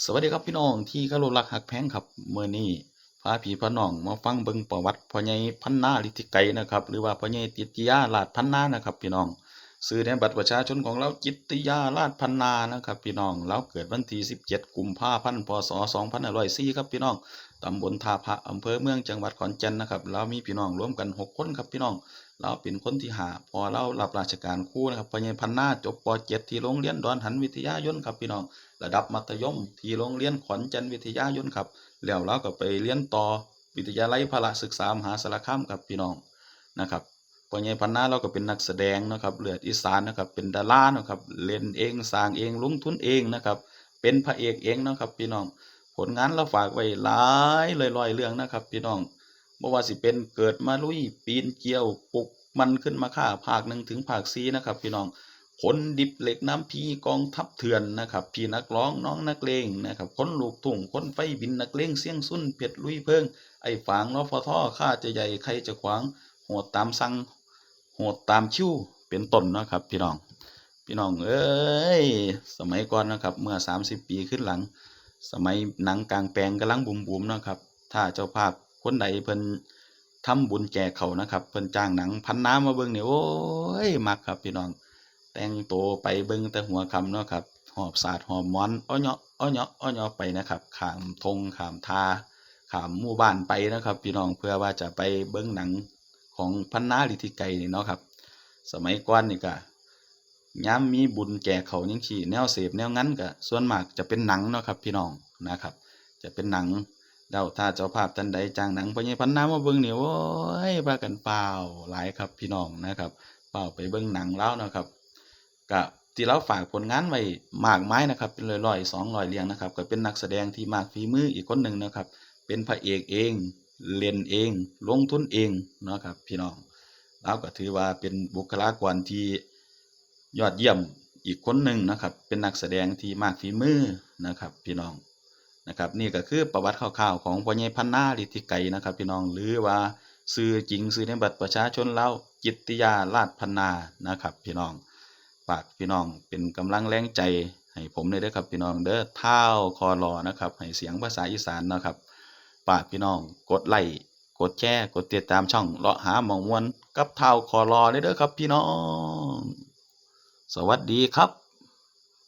สวัสดีครับพี่น้องที่เคารพรักหักแพงครับเมื่อนี้พาพี่พาน้องมาฟังเบิ่งประวัติพ่อใหญ่พันนาลิติไกนะครับ หรือว่าพ่อใหญ่ติตติยาลาดพันนานะครับ พี่น้อง ซื้อในบัตรประชาชนของเราจิตติยาลาดพันนานะครับ พี่น้องเราเกิดวันที่17 กุมภาพันธ์พศ2504ครับพี่น้องตำบลท่าพระอำเภอเมืองจังหวัดขอนแก่นนะครับเรามีพี่น้องรวมกันหกคนครับพี่น้อง เราเป็นคนที่หาพอเรารับราชการครูนะครับพ่อใหญ่พันนาจบป .7 ที่โรงเรียนดอนหันวิทยายนครับพี่น้อง ระดับมัธยมที่โรงเรียนขอนแก่นวิทยายนครับแล้วเราก็ไปเรียนต่อวิทยาลัยพละศึกษามหาสารคามครับพี่น้องนะครับ พ่อใหญ่พันนาเราก็เป็นนักแสดงนะครับเลือดอีสานนะครับเป็นดารานะครับเล่นเองสร้างเองลงทุนเองนะครับ เป็นพระเอกเองนะครับ พี่น้องผลงานเราฝากไว้หลายลอยๆเรื่องนะครับ พี่น้องบ่ว่าสิเป็นเกิดมาลุยปีนเกลียวปลุกมันขึ้นมาฆ่าภาคหนึ่งถึงภาคซีนะครับ พี่น้องคนดิบเหล็กน้ำพีกองทัพเถื่อนนะครับพี่นักร้องน้องนักเลงนะครับคนลูกทุ่งคนไฟบินนักเลงเสียงสุนเผ็ดลุยเพิงไอ้ฝางนฟท่อข้าจะใหญ่ใครจะขวางโหดตามสั่ง โหดตามชิวเป็นต้นนะครับ พี่น้อง พี่น้องเอ้ยสมัยก่อนนะครับ เมื่อ 30 ปีขึ้นหลัง สมัยหนังกลางแปลงกำลังบูมบูมๆนะครับ ถ้าเจ้าภาพคนใดเพิ่นทำบุญแจกเขานะครับเพิ่นจ้างหนังพันน้ำมาเบิ่งเนี่ยโอ้ยมักครับ พี่น้อง แต่งตัวไปเบิ่งแต่หัวคำเนาะครับหอบศาสาดหอบมอนอ้อเนาะอ้อเนาะอ้อเนาะไปนะครับขามทงขามทาขามหมู่บ้านไปนะครับ พี่น้องเพื่อว่าจะไปเบิ่งหนัง ของพันนาลิธิไกรนี่เนาะครับ สมัยก่อนนี่ก็ย้ำมีบุญแก่เขายังขี่แนวเสพแนวงั้นก็ส่วนมากจะเป็นหนังเนาะครับพี่น้องนะครับ จะเป็นหนังแล้วถ้าเจ้าภาพท่านใดจ้างหนังพอใหญพันนามาเบิ่งนี่โอ้ยพากันเปล่าหลายครับพี่น้องนะครับ เปล่าไปเบิ่งหนังแล้วนะครับก็ที่เราฝากผลงานไว้มากไมายนะครับ เป็นร้อยๆสองร้อยเรียงนะครับ ก็เป็นนักแสดงที่มากฝีมืออีกคนหนึ่งนะครับ เป็นพระเอกเอง เล่นเองลงทุนเองเนาะครับพี่น้องเราก็ถือว่าเป็นบุคลากรที่ยอดเยี่ยมอีกคนหนึ่งนะครับ เป็นนักแสดงที่มากฝีมือนะครับ พี่น้องนะครับ นี่ก็คือประวัติคร่าวๆของพ่อใหญ่พันนาลิธิไกรนะครับ พี่น้องหรือว่าซื้อจริงซื้อในบัตรประชาชนเราจิตติยาลาดพันนานะครับ พี่น้องฝากพี่น้องเป็นกำลังแรงใจให้ผมเลยเด้อครับพี่น้องเด้อเท้าคอรอนะครับให้เสียงภาษาอีสานนะครับ ฝากพี่น้อง กดไลค์กดแชร์กดติดตามช่องเลาะหาหมองมวนกับเท้าคอรอเลยเด้อครับพี่น้อง สวัสดีครับ